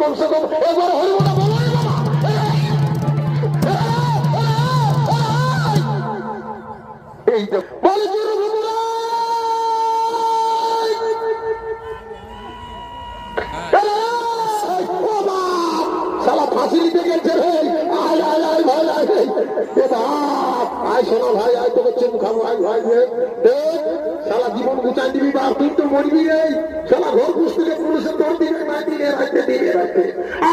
কমসে কম একবার হরিবটা বলো এই তো বলে জোরে বন্ধুরা ফাঁসি নিতে গেছে রে আয় ভাই এ বাপ, আয় শোনা ভাই, আয় তোকে চুম খাব, আয় ভাই রে দেখ শালা জীবন গুচাই দিবি বাপ, তুই তো মরবি রে শালা ঘর পুস্তিকে পুলিশে তোর দিবে না দিলে রাখতে দিলে রাখতে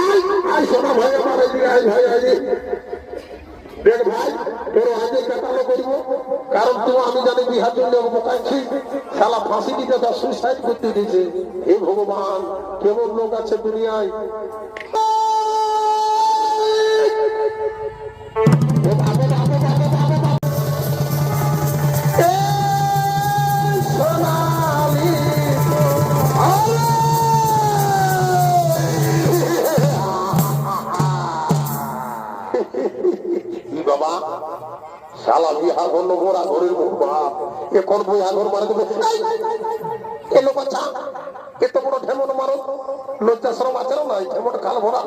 আয় আয় শোনা ভাই, আমার এদিকে আয় ভাই, আয়। দেখ ভাই, তোর আগে কাটালো করব। কারণ তুমি আমি জানি বিহার জন্য বোকাচ্ছি শালা ফাঁসি দিতে তার সুইসাইড করতে দিয়েছে। হে ভগবান, কেমন লোক আছে দুনিয়ায়। কি বাবা? শালা বিহা করল গোড়া ঘরের বাপ, এ কোন বিহা ঘর মারে দেবে? এ লোক বাচ্চা এত বড় ঢেমন মারো। লজ্জা শ্রম আছে না? নাই ঢেমন খাল ভরা।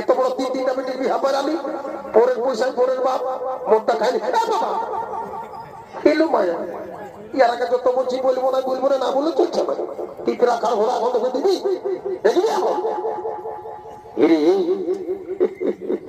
এত বড় তিন তিনটা বেটির বিহা বাড়ালি। পরের পয়সায় পরের বাপ মনটা খাইনি এ বাবা, এলো মায়া। ইয়ার আগে যত বলছি বলব না বলব না না বলে চলছে না টিপ রাখার ঘোড়া এখন তোকে দিবি? দেখবি এখন?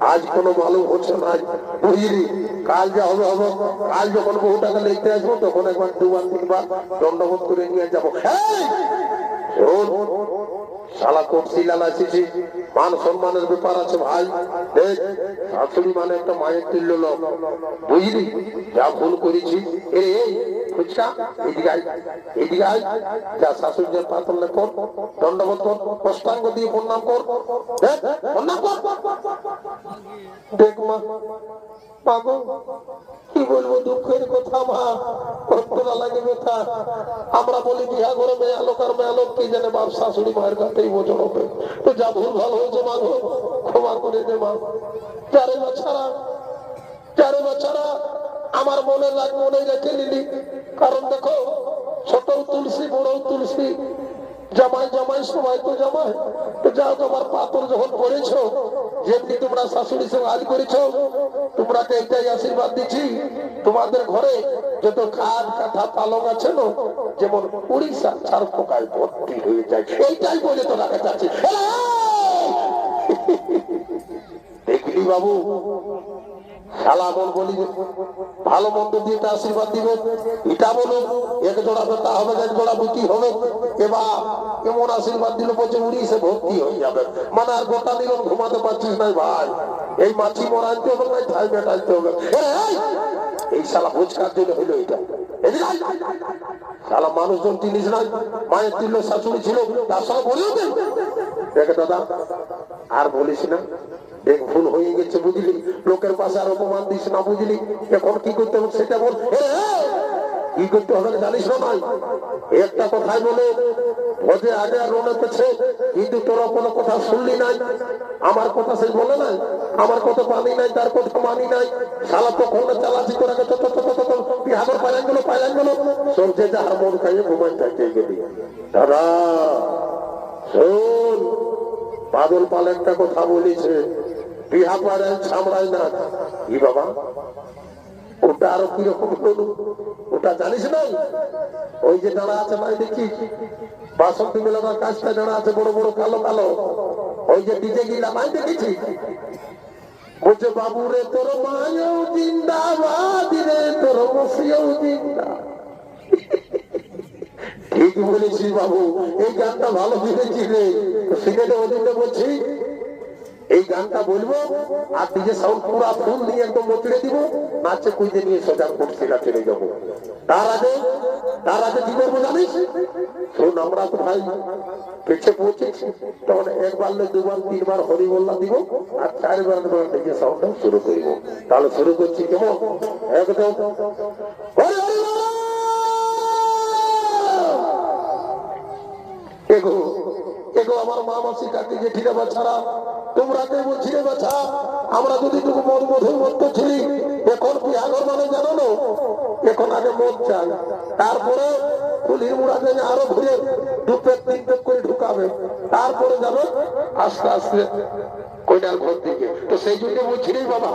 আজ কোনো মালুম হচ্ছে না বুঝলি কাল যা হবে হবে। কাল যখন বহু টাকা লিখতে আসব, তখন একবার দুবার, তিনবার দণ্ডবোধ করে নিয়ে যাব। মান সম্মানের ব্যাপার আছে ভাই। মানে একটা মায়ের যা ভুল করেছি। কি বলব দুঃখের কথা মা লাগে আমরা বলি বিহা করে মেয়ে আলোক আর মেয়ে আলোক, কি জানে বাপ শাশুড়ি মায়ের কাছেই বোঝন হবে। তো যা ভুল ভালো হয়েছে মা গো, ক্ষমা করে দে মা। চারে বাচ্চারা চারে বাচ্চারা আমার মনে লাগ মনে রেখে নিলি কারণ দেখো ছোট তুলসী, বড় তুলসী, জামাই জামাই, সবাই তো জামাই। তো যাও তোমার পাথর যখন করেছ যেমনি তোমরা শাশুড়ি সঙ্গে আজ করেছ তোমরা এইটাই আশীর্বাদ দিচ্ছি। তোমাদের ঘরে যত কাঠ কাঠা পালং আছে না, যেমন উড়িষ্যা ছাড় পোকায় ভর্তি হয়ে যায়। এইটাই বলে তো রাখা চাচ্ছি দেখলি বাবু? বলি, ভালো মন্দ দিয়ে আশীর্বাদ বলো, এক জোড়া হবে, এক জোড়া হবে। আশীর্বাদ দিল বলছে উড়িষ্যে ভর্তি হয়ে যাবে। মানে আর গোটা দিন ঘুমাতে পারছিস ভাই। এই মাছি মরাইতে হবে ঠাই মেটাইতে হবে। এই! শালা হইল এটা। শালা মানুষজন জিনিস নাই, মায়ের তিল শাশুড়ি ছিল, তার বলেও দেন দেখ দাদা, আর বলিস না ভুল হয়ে গেছে বুঝলি? লোকের পাশে আর অপমান দিস না বুঝলি? এখন কি করতে হবে সেটা বল! কি করতে হবে জানিস না নাই একটা কথাই বলে আগে আর পেছে কিন্তু তোরা কোনো কথা শুনলি নাই? আমার কথা সে বলে নাই? আমার কথা মানি নাই, তার কথা মানি নাই? শালা তো খন্ড চালাচি করে গেছে বিহার পাইলাম গেলো পাইলাম গেলো সবচেয়ে যা আর মন খাইয়ে ঘুমাই থাকতে গেলি দাদা, শোন, বাদল পাল একটা কথা বলেছে। বিহা পাড়ায় ছামড়ায় না। কি বাবা, ওটা আরও কীরকম ওটা জানিস না ওই যে দাঁড়া আছে দেখি। কাজটা দাঁড়া আছে বড় বড় কালো কালো। ওই যে ডিজে গিলা দেখেছি বাবু রে, তোর মায়ও জিন্দাবাদ রে, তোর মসিও জিন্দা। ঠিক বলেছি বাবু, এই গানটা ভালো বুঝেছি রে। সিনেটে ওদিনটা বলছি এই গানটা বলব, আর ডিজে সাউন্ড পুরো ফুল নিয়ে একদম মচড়ে দিব, নাচে কুইতে নিয়ে সোজা কুর্সিটা চলে যাব। তার আগে তার আগে কি করব জানিস? শোন, আমরা তো ভাই পেছে পৌঁছেছি, তখন একবার দুবার, তিনবার হরি বললাম দিব, আর চারবার ডিজে সাউন্ডটা শুরু করব। তাহলে শুরু করছি, কেমন? একদম। এগো এগো আমার মা মাসি কাকি জেঠিরা বাছারা তোমরা কে বলছি রে বাছা আমরা যদি তুমি মন মধুর মতো ছিলি এখন কি আগর মানে জানো না এখন আগে মদ চাই, তারপরে কুলির মুড়া যেন আরও ঘুরে দু পেট তিন পেট করে ঢুকাবে। তারপরে যাবে আস্তে আস্তে কইটার ঘর দিকে। তো সেই জন্য বলছি রে বাবা,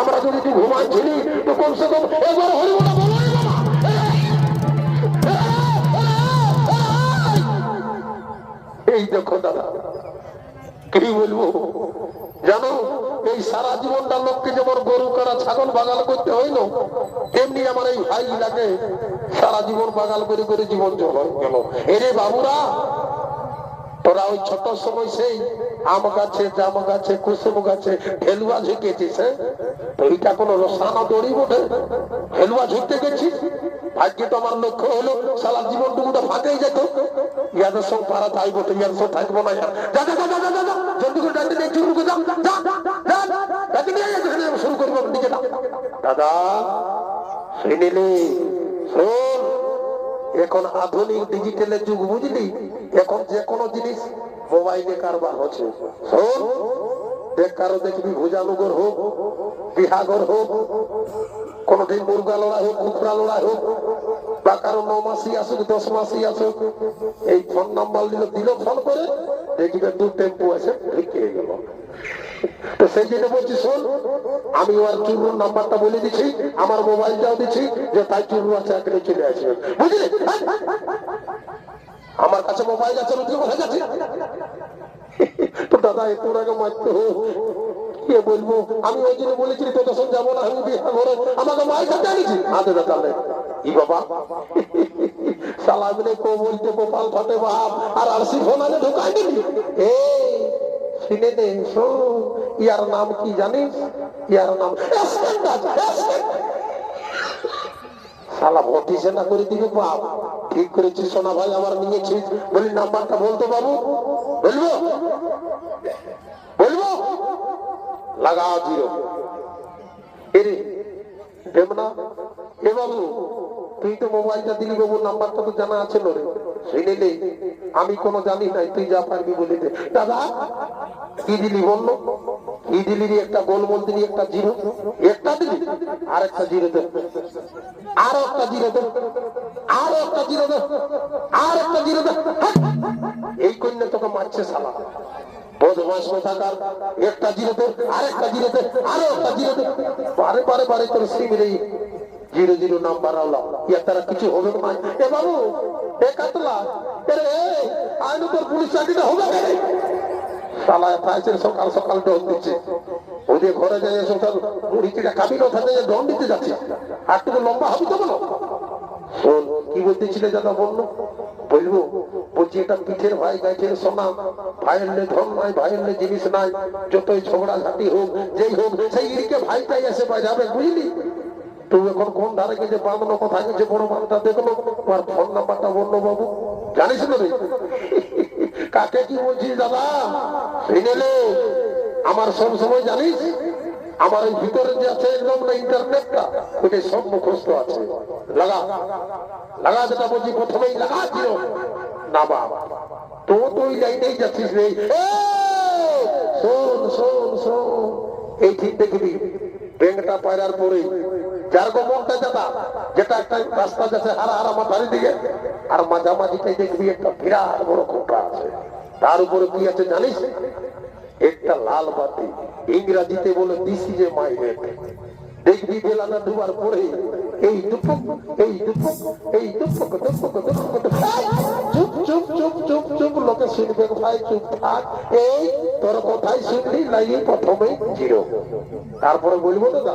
আমরা যদি তুই ঘুমাচ্ছিলি তো কমসে কম একবার হরিবনা বলো। এই দেখো দাদা কি বলব? জানো, এই সারা জীবনটা লোককে যেমন গরু কারা ছাগল বাগাল করতে হইল, তেমনি আমার এই ভাই লাগে সারা জীবন বাগাল করে করে জীবন গেল এরে বাবুরা, তোরা ওই ছোট সময় সেই আম গাছে, জাম গাছে, কুসুম গাছে ঢেলুয়া ঝুঁকেছিস হ্যাঁ? এইটা কোনো রসানো দড়ি বটে? ঢেলুয়া ঝুঁকতে গেছিস? ভাগ্যে তো আমার লক্ষ্য হলো সারা জীবনটুকুটা ফাঁকেই যেত। ইয়াদের সঙ্গে পারা তাই বটে ইয়ার সঙ্গে থাকব না যা যা যা যা যা, জলদি করে ডাকতে দেখছি রুকো যা যা ডাকি নিয়ে যেখানে শুরু করব নিজে দাদা শুনিলি শোন এখন আধুনিক ডিজিটালের যুগ বুঝলি এখন যে কোনো জিনিস মোবাইলে কারবার হচ্ছে দেখ কারও দেখবি ভুজানুগর হোক বিহাগর হোক কোনদিন মুরগা লড়াই হোক কুকুরা লড়াই হোক কারও ন মাসি দশ মাসি এই ফোন নাম্বার দিল দিল ফোন করে, দেখবে দু টেম্পু গেল। আমি ওর চুরুর নাম্বারটা বলে আমার মোবাইলটাও দিচ্ছি, যে তাই চুরু আছে এখানে চলে আসবে বুঝলি? আমার কাছে মোবাইল আছে তো দাদা একটু আগে মারতে কে বলব? আমি ওই জন্য বলেছি তোদের সঙ্গে যাব না, আমি করে আমাকে মাই খাতে আনিছি আদে দাদা ই বলতে না করে দিবে বাপ। ঠিক করেছিস সোনা ভাই আমার নিয়েছিস। বলি নাম্বারটা বলতো বাবু। বলব? বলব? লাগাও জিরো। এরে এ বাবু তুই তো মোবাইলটা দিলি বাবু, নাম্বারটা তো জানা আছে রে শুনিলে আমি কোনো জানি নাই, তুই যা পারবি বলে দে। দাদা, কি দিলি বলল কি দিলি একটা গোলমোল দিলি, একটা জিরো। একটা দিলি? আর একটা জিরো দে। আর একটা জিরো দে। আর একটা জিরো দে। আর একটা জিরো দে। এই কন্যা তোকে মারছে সালা একটা জিরোতে আরেকটা জিরোতে আরও একটা জিরোতে বারে বারে বারে তোর সিম রে। জিরো জিরো নাম্বার আওলা ইয়া তারা কিছু হবে না এ বাবু, এ কাতলা আইনু তোর পুলিশ চাকরিটা হবে না সকাল সকাল দিচ্ছে। ওদের ঘরে যাই সকাল ওখানে ডন দিতে যাচ্ছে। আর তুমি লম্বা হবি তো বলো। শোন, কি বলতেছিলে দাদা বলল বলব, বলছি এটা পিঠের ভাই গাইঠের সোনা। ভাইয়ের নে ধন নাই, ভাইয়ের নে জিনিস নাই। যতই ঝগড়া ঝাঁটি হোক, যেই হোক, সেই ইরিকে ভাইটাই এসে যাবে বুঝলি? তুই এখন কোন ধারে গেছে বামনো কোথায় গেছে বড় মানটা দেখল? তোমার ফোন নাম্বারটা বলল বাবু। জানিস না রে? কাকে কি বলছিস দাদা? শুনেলে আমার সব সময় জানিস, আমার এই ভিতরে যে আছে একদম না ইন্টারনেটটা ওইটা সব মুখস্থ আছে। লাগা। লাগা যেটা বলছি, প্রথমেই লাগা ছিল। না বা তো তুই ওই লাইনেই যাচ্ছিস রে। শোন শোন শোন। এই ঠিক দেখবি। ব্যাংকটা পায়রার পরে যেটা একটা রাস্তা যাচ্ছে হারা হারা মাথারি দিকে আর দেখবি একটা বিরাট বড় খোঁটা আছে। তার উপরে কি আছে জানিস? একটা লাল বাতি। ইংরাজিতে বলে দিস ইজ এ মাই দেখবি বেলানা ডুবার পরে, এই দুপুক এই দুপুক, এই। চুপ চুপ চুপ চুপ চুপ, লোকে শুনবে ভাই চুপ থাক, এই তোর কথাই শুনলি লাইয়ে প্রথমে জিরো। তারপরে বলব তো দা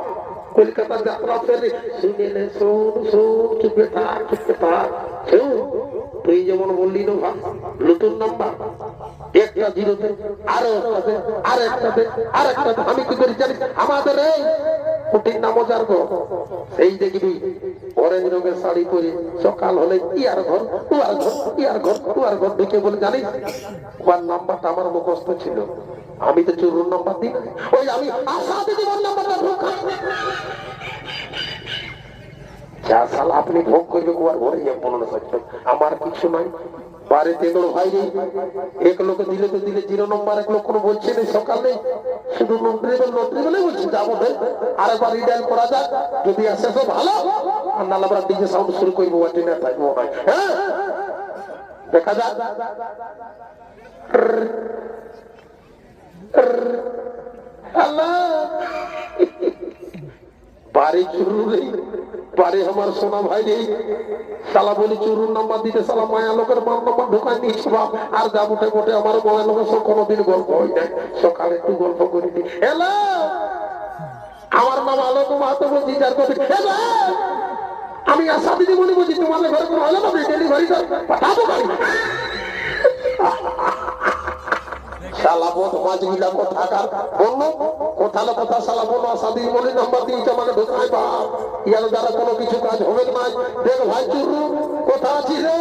তুই যেমন বললি না একটা জিরোতে আরও একটাতে আর একটাতে আর একটাতে আমি কি করি জানিস? আমাদের এই কুটির নাম যার গো সেই দেখবি অরেঞ্জ রঙের শাড়ি পরে সকাল হলে আর ঘর তু আর ঘর আর ঘর তু আর ঘর ঢুকে বলে জানিস? ওর নাম্বারটা আমার মুখস্থ ছিল। আমি তো চুরুর নাম্বার দিই ওই আমি আশা দিদি নাম্বারটা ঢোকাই যা সালা আপনি ভোগ করবে কুয়ার ঘরে মনে করছে আমার কিছু নাই। বাড়িতে তোর ভাই নেই। এক লোকে দিলে তো দিলে, জিরো নম্বর এক লোক কোনো বলছে নেই সকালে। শুধু নন্ট্রিবেল নন্ট্রিবেলে বলছে, যাব ভাই আরেকবার রিডাইল করা যাক। যদি আসে তো ভালো। আর নাহলে আমরা ডিজে সাউন্ড শুরু করব ওয়াটিনে থাকব হ্যাঁ? দেখা যাক। বাড়ি চুরু নেই, বাড়ি আমার সোনা ভাই নেই। চুরুর নাম্বার দিতে মায়া লোকের নাম্বার বাপ। আর যা উঠে আমার মায়া লোকের সব কোনোদিন গল্প হয় নাই সকালে একটু গল্প করে দিই হ্যালো আমার নাম আলোক মাহাতো বলছি যার কথা। আমি আশা দিদি বলি বলছি তোমাদের ঘরে কোনো হলো না ডেলিভারি পাঠাবো শালা বোধ মাঝ গিলা বলল কোথা না কোথা শালা বলো বলি নাম্বার দিয়েছে আমাকে ঢোকাই বা। ইয়ার দ্বারা কোনো কিছু কাজ হবে না দেখ ভাই চুরু কোথা আছিস রে?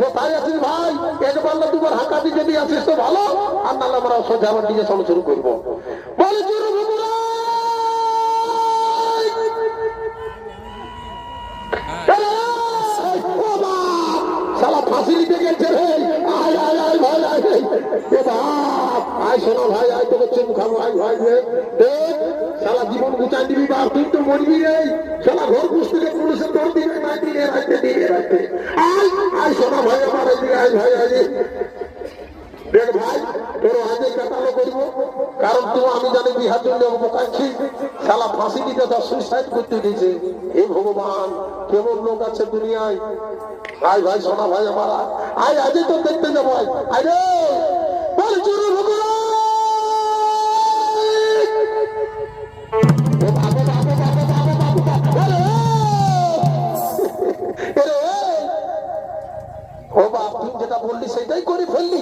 কোথায় আছিস ভাই? একবার না দুবার হাঁকা দিয়ে যদি আসিস তো ভালো। আর নাহলে আমরা সোজা আমার দিকে চলো শুরু করব। বলে চুরু ভুতুরা ফাঁসি নিতে গেছে রে। আয় আয়। ভাই আয় রে। বাপ, আয় শোনো ভাই, আয় তোকে চুম খাব, আয় ভাই রে সারা জীবন গুচাই দিবি বাপ, তুই তো মরবি রে শালা ঘর পুস্তকে পুলিশে তোর দিবে না নিয়ে রাখতে দিনে রাখতে আয় আয় শোনো ভাই, আমার আয় ভাই, আয়। দেখ ভাই, তোর আজে কাটালো করব। কারণ তো আমি জানি বিহার জন্য বোকাচ্ছি শালা ফাঁসি দিতে তার সুইসাইড করতে দিয়েছে। এ ভগবান, কেমন লোক আছে দুনিয়ায়। আয় ভাই সোনা ভাই, আমার আয়। আজই তো দেখতে যাব আয় আয় রে! বললি, সেটাই করে ফেললি।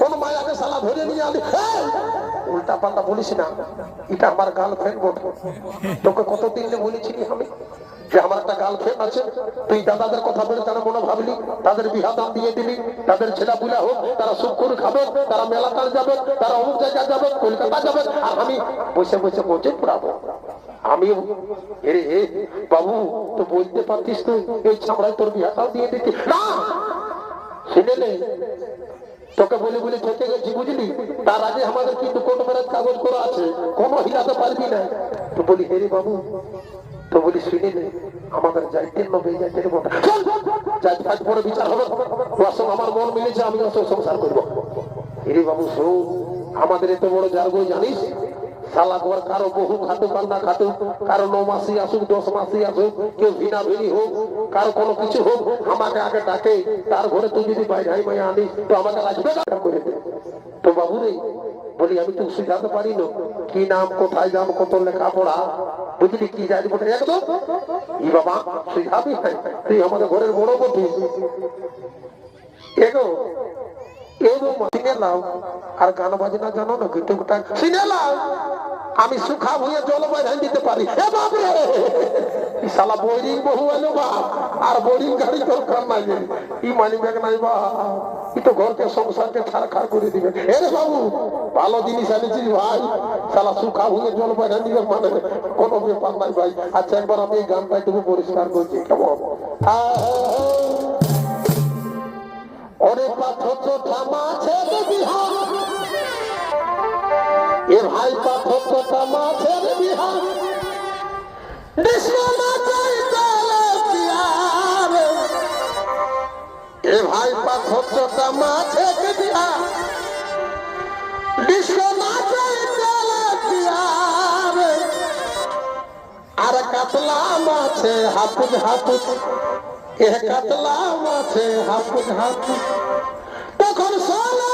কোন মায়াকে সালা ধরে নিয়ে আলি। উল্টা পাল্টা বলিস না। এটা আমার গার্লফ্রেন্ড বটে। তোকে কতদিন যে বলেছিলি আমি? যে আমার একটা গার্লফ্রেন্ড আছে। তুই দাদাদের কথা বলে তারা মনে ভাবলি, তাদের বিহা দাম দিয়ে দিলি। তাদের ছেলা পুলা হোক, তারা সুখ করে খাবে তারা মেলাকার যাবে তারা অমুক জায়গায় যাবে কলকাতা যাবে আর আমি বসে বসে বসে পড়াবো আমি বাবু, তো বলতে পারতিস তুই, এই ছামড়ায় তোর বিহাটাও দিয়ে দিতি। না! নে। তোকে বলি বলি ঠকে গেছি বুঝলি? তার আগে আমাদের কিন্তু কোর্ট ম্যারেজ কাগজ করা আছে কোনো হিলাতে পারবি না। তো বলি হেরি বাবু তো বলি শুনে নে আমাদের যাইতে নবে যাইতে না। চল, পরে বিচার হবে সঙ্গে আমার মন মিলেছে আমি ওর সংসার করব। হেরি বাবু শোন আমাদের এত বড় জার্গো জানিস? সালা ঘর কারও বহু খাতুক আর না খাতুক কারও ন মাসি আসুক, দশ মাসি আসুক, কেউ ভিনা ভিনি হোক, কারও কোনো কিছু হোক, আমাকে আগে ডাকে, তার ঘরে তুই যদি বাইরে মাই আনিস তো আমাকে না? করে তো বাবু রে বলি, আমি তো শিখাতে পারি না কি নাম, কোথায় যাম কত লেখাপড়া? বুঝলি, কি জানি বটে একদম ই বাবা শিখাবি তুই আমাদের ঘরের বড় বটিস এগো লাও আর গান বাজনা জানো না টুকটাক সিনে লাও আমি সুখা ভুঁয়ে জল বাঁধাই দিতে পারি। এ বাপ রে বোরিং বহু এলো আর বোরিং গাড়ি দরকার নাই। ই মানি ব্যাগ নাই বা, ই তো ঘরকে, সংসারকে ছাড়খাড় করে দিবে। এ রে বাবু, ভালো জিনিস আনিছিস ভাই। শালা সুখা ভুঁয়ে জল বাঁধাই দিবে মানে কোনো ব্যাপার নাই ভাই। আচ্ছা একবার আমি এই গানটা একটু পরিষ্কার করছি, কেমন? আহ ওরে পাথর চোঠা মাছের বিহার। এ ভাই পাথর চোঠা মাছের বিহার। কৃষ্ণ নাচাই চলে এ ভাই পাথর বিহার। আর কাতলা মাছে হাপুজ হাপুজ এ কাতলা মাছে হাপুজ হাপুজ তখন সোলা